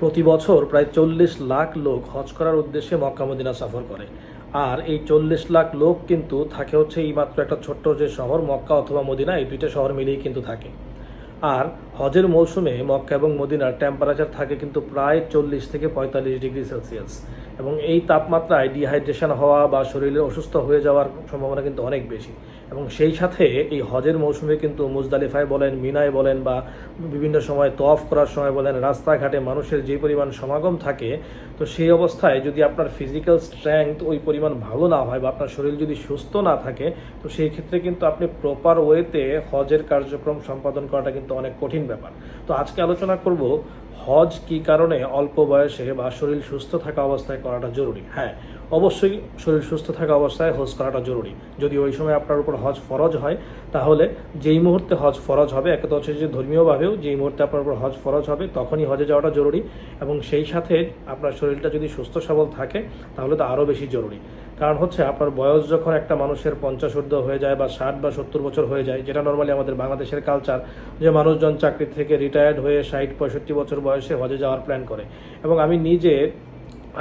প্রতি বছর প্রায় চল্লিশ লাখ লোক হজ করার উদ্দেশ্যে মক্কা মদিনা সফর করে। আর এই চল্লিশ লাখ লোক কিন্তু থাকে হচ্ছে এই মাত্র একটা ছোট্ট যে শহর মক্কা অথবা মদিনা, এই দুইটা শহর মিলেই কিন্তু থাকে। আর হজের মৌসুমে মক্কা এবং মদিনার টেম্পারেচার থাকে কিন্তু প্রায় চল্লিশ থেকে পঁয়তাল্লিশ ডিগ্রি সেলসিয়াস। এবং এই তাপমাত্রায় ডিহাইড্রেশন হওয়া বা শরীরে অসুস্থ হয়ে যাওয়ার সম্ভাবনা কিন্তু অনেক বেশি। এবং সেই সাথে এই হজের মৌসুমে কিন্তু মুজদালিফায় বলেন, মিনায় বলেন বা বিভিন্ন সময় তফ করার সময় বলেন, রাস্তাঘাটে মানুষের যে পরিমাণ সমাগম থাকে, তো সেই অবস্থায় যদি আপনার ফিজিক্যাল স্ট্রেংথ ওই পরিমাণ ভালো না হয় বা আপনার শরীর যদি সুস্থ না থাকে, তো সেই ক্ষেত্রে কিন্তু আপনি প্রপার ওয়েতে হজের কার্যক্রম সম্পাদন করাটা কিন্তু অনেক কঠিন ব্যাপার। তো আজকে আলোচনা করব হজ কি কারণে অল্প বয়সে বা শরীর সুস্থ থাকা অবস্থায় করাটা জরুরি? হ্যাঁ অবশ্যই শরীর সুস্থ থাকা অবস্থায় হজ করাটা জরুরি। যদি ওই সময় আপনার উপর হজ ফরজ হয়, তাহলে যেই মুহূর্তে হজ ফরজ হবে, একে তো হচ্ছে যে ধর্মীয়ভাবেও যেই মুহূর্তে আপনার উপর হজ ফরজ হবে, তখনই হজে যাওয়াটা জরুরি এবং সেই সাথে আপনার শরীরটা যদি সুস্থ সবল থাকে, তাহলে তো আরও বেশি জরুরি। কারণ হচ্ছে আপনার বয়স যখন একটা মানুষের পঞ্চাশ ঊর্ধ্ব হয়ে যায় বা ষাট বা সত্তর বছর হয়ে যায়, যেটা নর্মালি আমাদের বাংলাদেশের কালচার যে মানুষজন চাকরি থেকে রিটায়ার্ড হয়ে ষাট, পঁয়ষট্টি বছর বয়সে হজে যাওয়ার প্ল্যান করে। এবং আমি নিজে,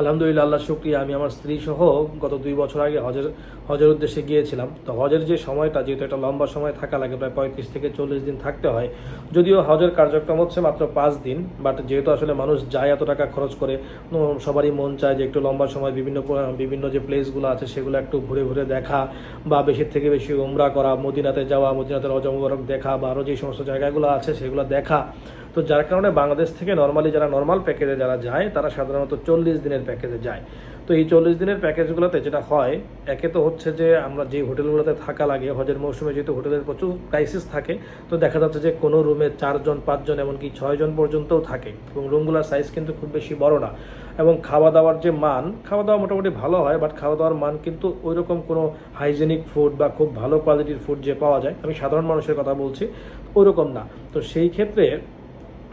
আলহামদুলিল্লাহ, আল্লাহ শুক্রিয়া, আমি আমার স্ত্রী সহ গত দুই বছর আগে হজের হজের উদ্দেশ্যে গিয়েছিলাম। তো হজের যে সময়টা, যেহেতু একটা লম্বা সময় থাকা লাগে, প্রায় পঁয়ত্রিশ থেকে চল্লিশ দিন থাকতে হয়। যদিও হজের কার্যক্রম হচ্ছে মাত্র পাঁচ দিন বাট যেহেতু আসলে মানুষ যায় এত টাকা খরচ করে সবারই মন চায় যে একটু লম্বা সময় বিভিন্ন বিভিন্ন যে প্লেসগুলো আছে, সেগুলো একটু ঘুরে ঘুরে দেখা বা বেশির থেকে বেশি উমরা করা, মদিনাতে যাওয়া, মদিনাতে রজা মুবারক দেখা বা আরও যে সমস্ত জায়গাগুলো আছে, সেগুলো দেখা। তো যার কারণে বাংলাদেশ থেকে নর্মালি যারা নর্মাল প্যাকেজে যারা যায়, তারা সাধারণত চল্লিশ দিনের প্যাকেজে যায়। তো এই চল্লিশ দিনের প্যাকেজগুলোতে যেটা হয়, একে তো হচ্ছে যে আমরা যে হোটেলগুলোতে থাকা লাগে, হজের মৌসুমে যেহেতু হোটেলের প্রচুর ক্রাইসিস থাকে, তো দেখা যাচ্ছে যে কোনো রুমে চারজন, পাঁচজন, এমনকি ছয়জন পর্যন্তও থাকে। এবং রুমগুলোর সাইজ কিন্তু খুব বেশি বড় না। এবং খাওয়া দাওয়ার যে মান খাওয়া দাওয়া মোটামুটি ভালো হয় বাট খাওয়া দাওয়ার মান কিন্তু ওই রকম কোনো হাইজেনিক ফুড বা খুব ভালো কোয়ালিটির ফুড যে পাওয়া যায়, আমি সাধারণ মানুষের কথা বলছি ওই রকম না। তো সেই ক্ষেত্রে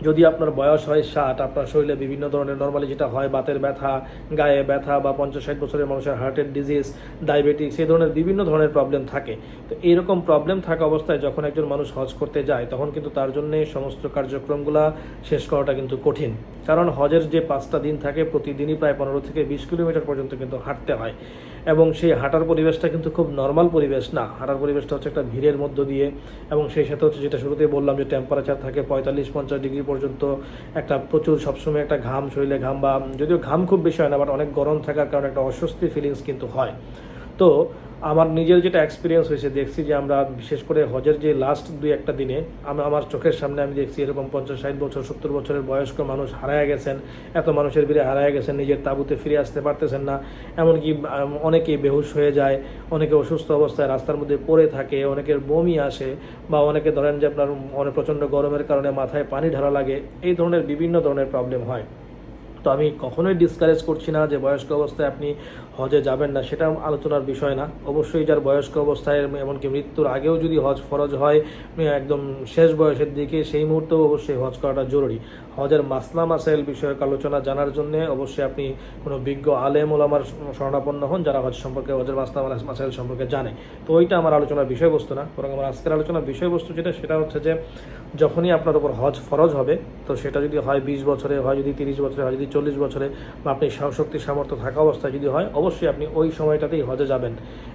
যদি আপনার বয়স হয় ষাট, আপনার শরীরে বিভিন্ন ধরনের নর্মালি যেটা হয়, বাতের ব্যথা, গায়ে ব্যথা বা পঞ্চাশ ষাট বছরের মানুষের হার্টের ডিজিজ ডায়াবেটিস এই ধরনের বিভিন্ন ধরনের প্রবলেম থাকে। তো এইরকম প্রবলেম থাকা অবস্থায় যখন একজন মানুষ হজ করতে যায়, তখন কিন্তু তার জন্য সমস্ত কার্যক্রমগুলো শেষ করাটা কিন্তু কঠিন। কারণ হজের যে পাঁচটা দিন থাকে, প্রতিদিনই প্রায় পনেরো থেকে বিশ কিলোমিটার পর্যন্ত কিন্তু হাঁটতে হয়। এবং সেই হাঁটার পরিবেশটা কিন্তু খুব নর্মাল পরিবেশ না। হাঁটার পরিবেশটা হচ্ছে একটা ভিড়ের মধ্য দিয়ে এবং সেই সাথে হচ্ছে যেটা শুরুতেই বললাম যে টেম্পারেচার থাকে পঁয়তাল্লিশ পঞ্চাশ ডিগ্রি পর্যন্ত একটা প্রচুর সবসময় একটা ঘাম শরীরে ঘাম বা, যদিও ঘাম খুব বেশি হয় না বাট অনেক গরম থাকার কারণে একটা অস্বস্তি ফিলিংস কিন্তু হয়। তো আমার নিজের যেটা এক্সপিরিয়েন্স হয়েছে দেখছি যে আমরা বিশেষ করে হজের যে লাস্ট দুই একটা দিনে আমি আমার চোখের সামনে আমি দেখছি এরকম পঞ্চাশ ষাট বছর সত্তর বছরের বয়স্ক মানুষ হারায় গেছেন এত মানুষের ভিড়ে হারায় গেছেন নিজের তাঁবুতে ফিরে আসতে পারতেছেন না। এমনকি আম, অনেকেই বেহুশ হয়ে যায় অনেকে অসুস্থ অবস্থায় রাস্তার মধ্যে পড়ে থাকে অনেকের বমি আসে বা অনেকে ধরেন যে আপনার অনেক প্রচণ্ড গরমের কারণে মাথায় পানি ঢালা লাগে এই ধরনের বিভিন্ন ধরনের প্রবলেম হয়। তো আমি কখনোই ডিসকারেজ করছি না যে বয়স্ক অবস্থায় আপনি হজে যাবেন না, সেটা আলোচনার বিষয় না। অবশ্যই যার বয়স্ক অবস্থায়, এমনকি মৃত্যুর আগেও যদি হজ ফরজ হয় একদম শেষ বয়সের দিকে, সেই মুহূর্তেও অবশ্যই হজ করাটা জরুরি। হজের মাসলা মাসাইল বিষয়ক আলোচনা জানার জন্য অবশ্যই আপনি কোনো বিজ্ঞ আলেম ওলামার শরণাপন্ন হন যারা হজ সম্পর্কে, হজের মাসলা মাসাইল সম্পর্কে জানে। তো ওইটা আমার আলোচনার বিষয়বস্তু না, বরং আমার আজকের আলোচনার বিষয়বস্তু যেটা, সেটা হচ্ছে যে, যখনই আপনার উপর হজ ফরজ হবে, তো সেটা যদি হয় বিশ বছরে, হয় যদি তিরিশ বছরে, হয় যদি চল্লিশ বছরে বা আপনি শক্তি সামর্থ্য থাকা অবস্থায় যদি হয়, অবশ্যই আপনি ওই সময়টাতেই হজে যাবেন।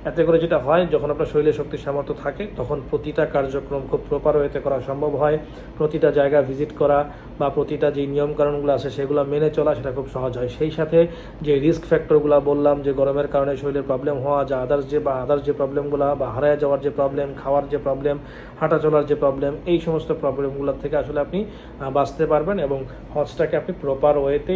এতে করে যেটা হয়, যখন আপনার শরীরে শক্তি সামর্থ্য থাকে, তখন প্রতিটা কার্যক্রম খুব প্রপার ওয়েতে করা সম্ভব হয়। প্রতিটা জায়গা ভিজিট করা বা প্রতিটা যে নিয়মকানুনগুলো আছে, সেগুলো মেনে চলা সেটা খুব সহজ হয়। সেই সাথে যে রিস্ক ফ্যাক্টরগুলো বললাম, যে গরমের কারণে শরীরের প্রবলেম হওয়া, যা আদার্স যে বা আদার্স যে প্রবলেমগুলো বা হারায় যাওয়ার যে প্রবলেম খাওয়ার যে প্রবলেম হাঁটা চলার যে প্রবলেম এই সমস্ত প্রবলেমগুলোর থেকে আসলে আপনি বাঁচতে পারবেন এবং হজটাকে আপনি প্রপার ওয়েতে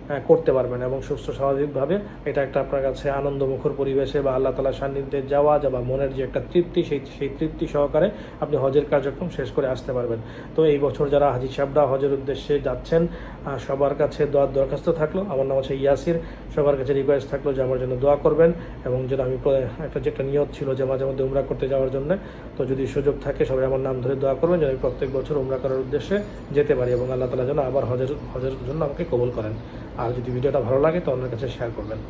করতে পারবেন এবং সুস্থ, স্বাভাবিকভাবে এটা একটা আপনার কাছে আনন্দমুখর পরিবেশে বা আল্লাহ তালা সান্নিধ্যে যাওয়া যা বা মনের যে একটা তৃপ্তি, সেই সেই তৃপ্তি সহকারে আপনি হজের কার্যক্রম শেষ করে আসতে পারবেন। তো এই বছর যারা হাজি সাহেবরা হজের উদ্দেশ্যে যাচ্ছেন সবার কাছে দোয়ার দরখাস্ত থাকল। আমার নাম হচ্ছে ইয়াসির। সবার কাছে রিকোয়েস্ট থাকল যে আমার জন্য দোয়া করবেন এবং যেটা আমি একটা যে একটা নিয়ত ছিল যে মাঝে মধ্যে উমরা করতে যাওয়ার জন্য। তো যদি সুযোগ থাকে, সবাই আমার নাম ধরে দোয়া করবেন যেন আমি প্রত্যেক বছর উমরা করার উদ্দেশ্যে যেতে পারি এবং আল্লাহ তালা যেন আবার হজের হজের জন্য আমাকে কবুল করেন। আর যদি ভিডিওটা ভালো লাগে তো অন্যের কাছে শেয়ার করবেন।